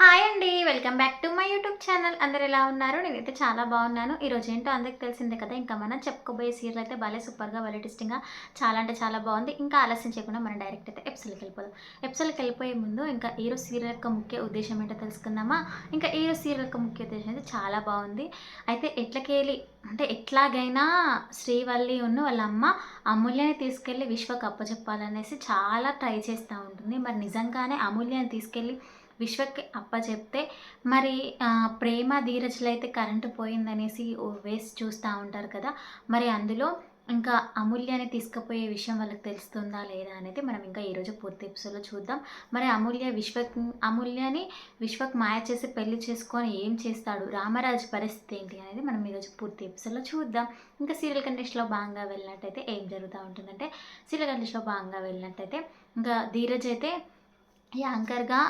Hi అండి welcome back to my YouTube channel. అందరు ఎలా ఉన్నారు? నేనైతే చాలా బాగున్నాను. ఈరోజు ఏంటో అందరికి తెలిసిందే కదా ఇంకా మనం చెప్పుకోబోయే సీరియల్ అయితే భలే సూపర్గా భలే టెస్టింగ్గా చాలా అంటే చాలా బాగుంది. ఇంకా ఆలస్యం చేయకుండా మనం డైరెక్ట్ అయితే ఎప్సల్కి వెళ్ళిపోదాం. ఎప్సల్కి వెళ్ళిపోయే ముందు ఇంకా ఈరోజు సీరియల్ యొక్క ముఖ్య ఉద్దేశం ఏంటో తెలుసుకుందామా? ఇంకా ఈరోజు సీరియల్ యొక్క ముఖ్య ఉద్దేశం అయితే చాలా బాగుంది. అయితే ఎట్లకెళ్ళి అంటే ఎట్లాగైనా శ్రీవల్లి ఉన్న వాళ్ళ అమ్మ అమూల్యని తీసుకెళ్ళి విశ్వకు అప్పచెప్పాలనేసి చాలా ట్రై చేస్తూ ఉంటుంది. మరి నిజంగానే అమూల్యని తీసుకెళ్ళి విశ్వకి అప్పచెప్తే మరి ప్రేమ ధీరజ్లో అయితే కరెంటు పోయిందనేసి ఓ వేసి చూస్తూ ఉంటారు కదా మరి అందులో ఇంకా అమూల్యాన్ని తీసుకుపోయే విషయం వాళ్ళకి తెలుస్తుందా లేదా అనేది మనం ఇంకా ఈరోజు పూర్తి ఎపిసోడ్లో చూద్దాం. మరి అమూల్య విశ్వక్ అమూల్యని విశ్వక్ మాయ చేసి పెళ్ళి చేసుకొని ఏం చేస్తాడు రామరాజు పరిస్థితి ఏంటి అనేది మనం ఈరోజు పూర్తి ఎపిసోడ్లో చూద్దాం. ఇంకా సీరియల్ కంటెస్ట్లో భాగంగా వెళ్ళినట్టయితే ఏం జరుగుతూ ఉంటుందంటే సీరియల్ కంటెస్ట్లో భాగంగా వెళ్ళినట్టయితే ఇంకా ధీరజ్ అయితే యాంకర్గా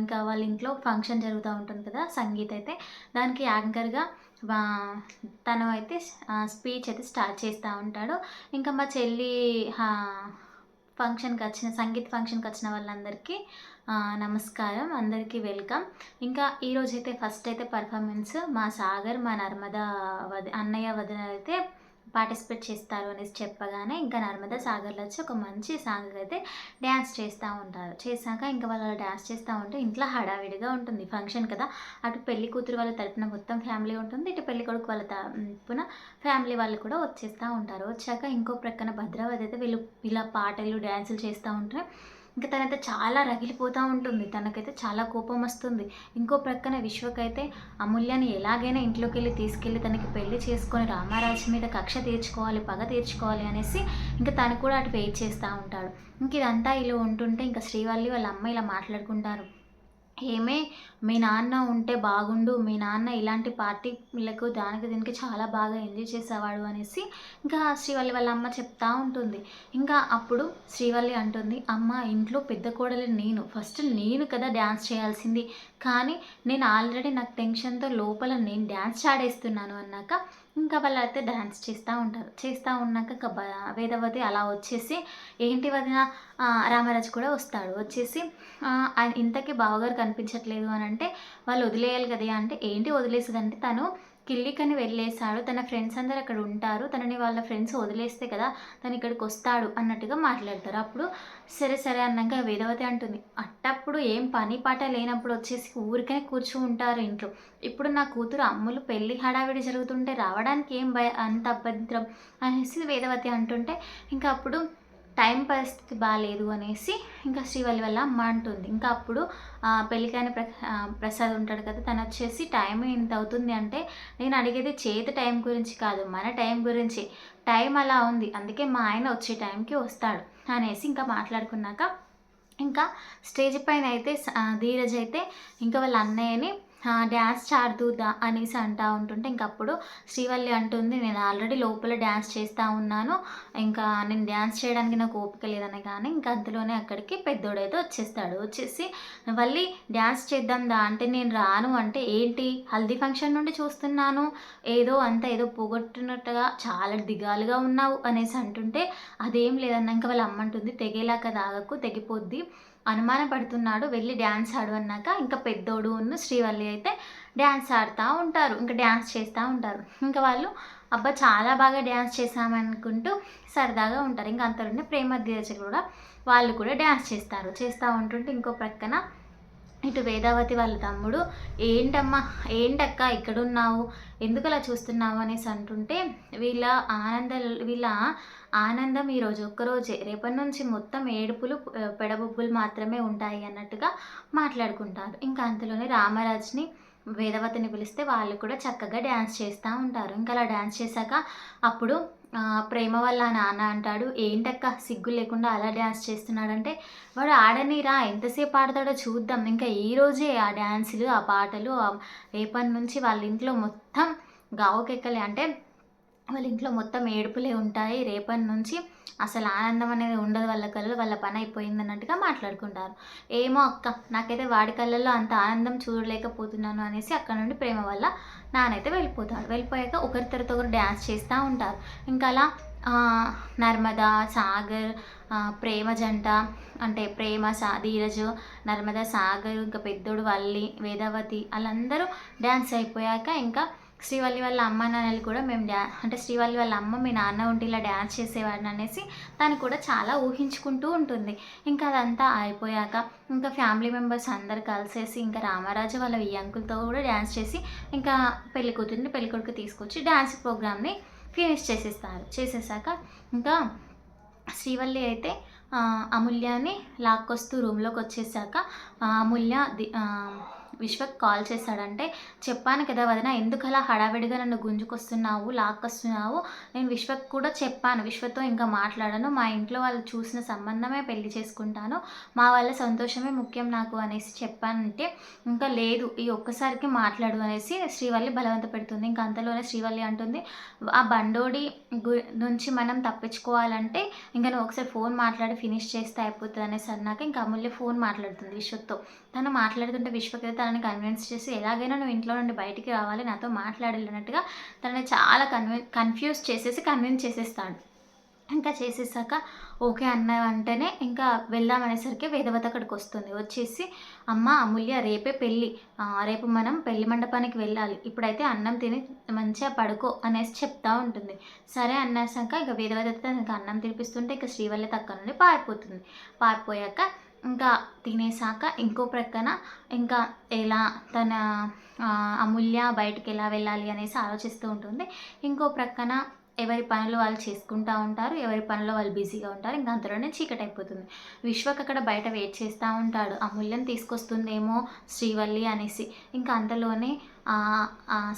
ఇంకా వాళ్ళ ఇంట్లో ఫంక్షన్ జరుగుతూ ఉంటుంది కదా సంగీత్ అయితే దానికి యాంకర్గా తను అయితే స్పీచ్ అయితే స్టార్ట్ చేస్తూ ఉంటాడు. ఇంకా మా చెల్లి ఫంక్షన్కి వచ్చిన సంగీత్ ఫంక్షన్కి వచ్చిన వాళ్ళందరికీ నమస్కారం అందరికీ వెల్కమ్. ఇంకా ఈరోజు అయితే ఫస్ట్ అయితే పర్ఫార్మెన్స్ మా సాగర్ మా నర్మదా వద అన్నయ్య వదిన అయితే పార్టిసిపేట్ చేస్తారు అనేసి చెప్పగానే ఇంకా నర్మదా సాగర్లో వచ్చి ఒక మంచి సాంగ్ అయితే డ్యాన్స్ చేస్తూ ఉంటారు. చేశాక ఇంకా వాళ్ళు డ్యాన్స్ చేస్తూ ఉంటే ఇంట్లో హడావిడిగా ఉంటుంది. ఫంక్షన్ కదా అటు పెళ్ళి కూతురు వాళ్ళ తరపున మొత్తం ఫ్యామిలీ ఉంటుంది ఇటు పెళ్ళి కొడుకు వాళ్ళ తరపున ఫ్యామిలీ వాళ్ళు కూడా వచ్చేస్తూ ఉంటారు. వచ్చాక ఇంకో ప్రక్కన భద్రావతి అయితే వీళ్ళు ఇలా పాటలు డ్యాన్సులు చేస్తూ ఉంటారు ఇంకా తనైతే చాలా రగిలిపోతూ ఉంటుంది. తనకైతే చాలా కోపం వస్తుంది. ఇంకో ప్రక్కన విశ్వకైతే అమూల్యాన్ని ఎలాగైనా ఇంట్లోకి వెళ్ళి తీసుకెళ్ళి తనకి పెళ్ళి చేసుకొని రామారాజు మీద కక్ష తీర్చుకోవాలి పగ తీర్చుకోవాలి అనేసి ఇంకా తను కూడా అటు వెయిట్ చేస్తూ ఉంటాడు. ఇంక ఇదంతా ఇలా ఉంటుంటే ఇంకా శ్రీవల్లి వాళ్ళ అమ్మ ఇలా మాట్లాడుకుంటారు. ఏమే మీ నాన్న ఉంటే బాగుండు మీ నాన్న ఇలాంటి పార్టీలకు దానికి దీనికి చాలా బాగా ఎంజాయ్ చేసేవాడు అనేసి ఇంకా శ్రీవల్లి వాళ్ళ అమ్మ చెప్తా ఉంటుంది. ఇంకా అప్పుడు శ్రీవల్లి అంటుంది అమ్మ ఇంట్లో పెద్ద కోడలు నేను. ఫస్ట్ నేను కదా డ్యాన్స్ చేయాల్సింది. కానీ నేను ఆల్రెడీ నాకు టెన్షన్తో లోపల నేను డ్యాన్స్ ఆడేస్తున్నాను అన్నాక ఇంకా వాళ్ళు అయితే డ్యాన్స్ చేస్తూ ఉంటారు. చేస్తూ ఉన్నాక ఇంకా వేదవతి అలా వచ్చేసి ఏంటి వదిన? రామరాజు కూడా వస్తాడు. వచ్చేసి ఆయన ఇంతకీ బావగారు కనిపించట్లేదు అని అంటే వాళ్ళు వదిలేయాలి కదా అంటే ఏంటి వదిలేసేదంటే తను కిల్లికని వెళ్ళేశాడు. తన ఫ్రెండ్స్ అందరు అక్కడ ఉంటారు. తనని వాళ్ళ ఫ్రెండ్స్ వదిలేస్తే కదా తను ఇక్కడికి వస్తాడు అన్నట్టుగా మాట్లాడతారు. అప్పుడు సరే సరే అన్నాక వేదవతి అంటుంది అట్టప్పుడు ఏం పని పాట లేనప్పుడు వచ్చేసి ఊరికనే కూర్చో ఉంటారు ఇంట్లో. ఇప్పుడు నా కూతురు అమ్ములు పెళ్ళి హడావిడి జరుగుతుంటే రావడానికి ఏం భయ అంత అభద్రం అనేసి వేదవతి అంటుంటే ఇంకా అప్పుడు టైం పరిస్థితి బాగాలేదు అనేసి ఇంకా శ్రీవల్లి వల్ల అమ్మ అంటుంది. ఇంకా అప్పుడు పెళ్ళికైన ప్ర ప్రసాద్ ఉంటాడు కదా తను వచ్చేసి టైం ఇంత అవుతుంది అంటే నేను అడిగేది చేతి టైం గురించి కాదు మన టైం గురించి. టైం అలా ఉంది అందుకే మా ఆయన వచ్చే టైంకి వస్తాడు అనేసి ఇంకా మాట్లాడుకున్నాక ఇంకా స్టేజ్ పైన అయితే ధీరజ్ అయితే ఇంకా వాళ్ళ అన్నయ్యని డ్యాన్స్ చాడుదా అనేసి అంటూ ఉంటుంటే ఇంక అప్పుడు శ్రీవల్లి అంటుంది నేను ఆల్రెడీ లోపల డ్యాన్స్ చేస్తూ ఉన్నాను ఇంకా నేను డ్యాన్స్ చేయడానికి నాకు ఓపిక లేదని కానీ ఇంకా అందులోనే అక్కడికి పెద్దోడైతే వచ్చేస్తాడు. వచ్చేసి మళ్ళీ డ్యాన్స్ చేద్దాం దా అంటే నేను రాను. అంటే ఏంటి? హల్దీ ఫంక్షన్ నుండి చూస్తున్నాను. ఏదో అంత ఏదో పోగొట్టినట్టుగా చాలా దిగాలుగా ఉన్నావు అనేసి అంటుంటే అదేం లేదన్నా ఇంకా వాళ్ళ అమ్మ అంటుంది తెగేలాగా తాగకు తెగిపోద్ది. అనుమాన పడుతున్నాడు వెళ్ళి డ్యాన్స్ ఆడు అన్నాక ఇంకా పెద్దోడు ఉన్న శ్రీవల్లి అయితే డ్యాన్స్ ఆడుతూ ఉంటారు ఇంకా డ్యాన్స్ చేస్తూ ఉంటారు. ఇంకా వాళ్ళు అబ్బా చాలా బాగా డ్యాన్స్ చేశామనుకుంటూ సరదాగా ఉంటారు. ఇంకా అంతలోనే ప్రేమ ధీరజలు కూడా వాళ్ళు కూడా డ్యాన్స్ చేస్తారు చేస్తూ ఉంటుంటే ఇంకో ప్రక్కన ఇటు వేదావతి వాళ్ళ తమ్ముడు ఏంటమ్మా ఏంటక్క ఇక్కడున్నావు? ఎందుకు అలా చూస్తున్నావు? అనేసి అంటుంటే వీళ్ళ ఆనంద వీళ్ళ ఆనందం ఈరోజు ఒక్కరోజే రేపటి నుంచి మొత్తం ఏడుపులు ఆ, పెడబొబ్బులు మాత్రమే ఉంటాయి అన్నట్టుగా మాట్లాడుకుంటారు. ఇంకా అంతలోనే రామరాజ్ని వేదవతిని పిలిస్తే వాళ్ళు కూడా చక్కగా డ్యాన్స్ చేస్తూ ఉంటారు. ఇంకా అలా డ్యాన్స్ చేశాక అప్పుడు ప్రేమ వల్ల నాన్న అంటాడు ఏంటక్క సిగ్గు లేకుండా అలా డ్యాన్స్ చేస్తున్నాడంటే? వాడు ఆడనీరా ఎంతసేపు ఆడతాడో చూద్దాం. ఇంకా ఈ రోజే ఆ డ్యాన్సులు ఆ పాటలు రేపటి నుంచి వాళ్ళ ఇంట్లో మొత్తం గావుకెక్కలే. అంటే వాళ్ళ ఇంట్లో మొత్తం ఏడుపులే ఉంటాయి. రేపటి నుంచి అసలు ఆనందం అనేది ఉండదు వాళ్ళ కళ్ళలో వాళ్ళ పని అయిపోయింది అన్నట్టుగా మాట్లాడుకుంటారు. ఏమో అక్క నాకైతే వాడి కళ్ళల్లో అంత ఆనందం చూడలేకపోతున్నాను అనేసి అక్కడ నుండి ప్రేమ వల్ల నానైతే వెళ్ళిపోతాడు. వెళ్ళిపోయాక ఒకరి తర్వాత ఒకరు డ్యాన్స్ చేస్తూ ఉంటారు. ఇంకా అలా నర్మదా సాగర్ ప్రేమ జంట అంటే ప్రేమ సా ధీరజ్ నర్మదా సాగర్ ఇంకా పెద్దోడు వల్లి వేదావతి వాళ్ళందరూ డ్యాన్స్ అయిపోయాక ఇంకా శ్రీవల్లి వాళ్ళ అమ్మ నాన్నలు కూడా మేము డ్యా అంటే శ్రీవల్లి వాళ్ళ అమ్మ మీ నాన్న ఉంటే ఇలా డ్యాన్స్ చేసేవాడిని అనేసి తను కూడా చాలా ఊహించుకుంటూ ఉంటుంది. ఇంకా అదంతా అయిపోయాక ఇంకా ఫ్యామిలీ మెంబర్స్ అందరు కలిసేసి ఇంకా రామరాజు వాళ్ళ ఈ అంకుల్తో కూడా డ్యాన్స్ చేసి ఇంకా పెళ్ళి కూతురిని పెళ్ళి కొడుకు తీసుకొచ్చి డ్యాన్స్ ప్రోగ్రామ్ని ఫినిష్ చేసేస్తారు. చేసేసాక ఇంకా శ్రీవల్లి అయితే అమూల్యని అమూల్యాన్ని లాక్కొస్తూ రూమ్లోకి వచ్చేసాక అమూల్య ది- విశ్వక్ కాల్ చేశాడంటే చెప్పాను కదా వదిన ఎందుకు అలా హడావిడిగా నన్ను గుంజుకొస్తున్నావు లాక్కొస్తున్నావు? నేను విశ్వక్ కూడా చెప్పాను విశ్వతో ఇంకా మాట్లాడను మా ఇంట్లో వాళ్ళు చూసిన సంబంధమే పెళ్ళి చేసుకుంటాను మా వాళ్ళ సంతోషమే ముఖ్యం నాకు అనేసి చెప్పానంటే ఇంకా లేదు ఈ ఒక్కసారికి మాట్లాడు అనేసి శ్రీవల్లి బలవంత పెడుతుంది. ఇంకా అంతలోనే శ్రీవల్లి అంటుంది ఆ బండోడి గు- నుంచి మనం తప్పించుకోవాలంటే ఇంకా నువ్వు ఒకసారి ఫోన్ మాట్లాడి ఫినిష్ చేస్తే అయిపోతుంది అనేసి అన్నాక ఇంకా అమూల్య ఫోన్ మాట్లాడుతుంది విశ్వక్తో. తను మాట్లాడుతుంటే విశ్వక్ తన తనని కన్విన్స్ చేసి ఎలాగైనా నువ్వు ఇంట్లో నుండి బయటికి రావాలి నాతో మాట్లాడాలన్నట్టుగా తనని చాలా కన్వి కన్ఫ్యూజ్ చేసేసి కన్విన్స్ చేసేస్తాడు. ఇంకా చేసేసాక ఓకే అన్న వెంటనే ఇంకా వెళ్దామనేసరికి వేదవత అక్కడికి వస్తుంది. వచ్చేసి అమ్మ అమూల్య రేపే పెళ్ళి. రేపు మనం పెళ్ళి మండపానికి వెళ్ళాలి. ఇప్పుడైతే అన్నం తిని మంచిగా పడుకో అనేసి చెప్తా ఉంటుంది. సరే అన్నాసాక ఇక వేదవత అయితే తనకి అన్నం తినిపిస్తుంటే ఇక శ్రీవల్లి తక్క నుండి పారిపోతుంది. పారిపోయాక ఇంకా తినేసాక ఇంకో ప్రక్కన ఇంకా ఎలా తన అమూల్య బయటికి ఎలా వెళ్ళాలి అనేసి ఆలోచిస్తూ ఉంటుంది. ఇంకో ప్రక్కన ఎవరి పనులు వాళ్ళు చేసుకుంటూ ఉంటారు ఎవరి పనుల్లో వాళ్ళు బిజీగా ఉంటారు ఇంకా అంతలోనే చీకటి అయిపోతుంది. విశ్వక్ అక్కడ బయట వెయిట్ చేస్తూ ఉంటాడు. అమూల్యం తీసుకొస్తుందేమో శ్రీవల్లి అనేసి. ఇంకా అంతలోనే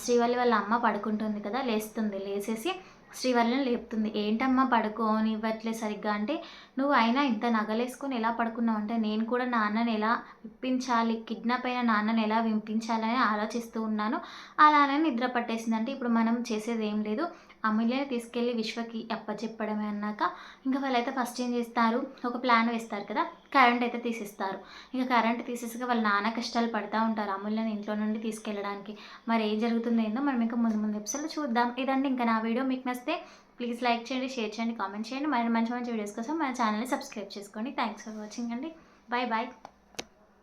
శ్రీవల్లి వాళ్ళ అమ్మ పడుకుంటుంది కదా లేస్తుంది. లేచేసి శ్రీవల్లిని లేపుతుంది ఏంటమ్మా పడుకోనివ్వట్లే సరిగ్గా? అంటే నువ్వు అయినా ఇంత నగలేసుకొని ఎలా పడుకున్నావు? అంటే నేను కూడా నాన్నని ఎలా విప్పించాలి కిడ్నాప్ అయిన నాన్నని ఎలా వినిపించాలని ఆలోచిస్తూ ఉన్నాను. అలానే నిద్ర పట్టేసింది అంటే ఇప్పుడు మనం చేసేది ఏం లేదు. అమూల్యని తీసుకెళ్ళి విశ్వకి అప్పచెప్పడమే అన్నాక ఇంకా వాళ్ళైతే ఫస్ట్ ఏం చేస్తారు? ఒక ప్లాన్ వేస్తారు కదా కరెంట్ అయితే తీసేస్తారు. ఇక కరెంట్ తీసేసాక వాళ్ళ నాన్న కష్టాలు పడుతూ ఉంటారు అమూల్యని ఇంట్లో నుండి తీసుకెళ్ళడానికి. మరి ఏం జరుగుతుందో ఏందో మనం ఇంకా ముందు ముందు ఎపిసోడ్లో చూద్దాం. ఇదండి ఇంకా నా వీడియో మీకు నచ్చితే ప్లీజ్ లైక్ చేయండి షేర్ చేయండి కామెంట్ చేయండి. మరి మంచి మంచి వీడియోస్ కోసం మన ఛానల్ని సబ్స్క్రైబ్ చేసుకోండి. థ్యాంక్స్ ఫర్ వాచింగ్ అండి. Bye bye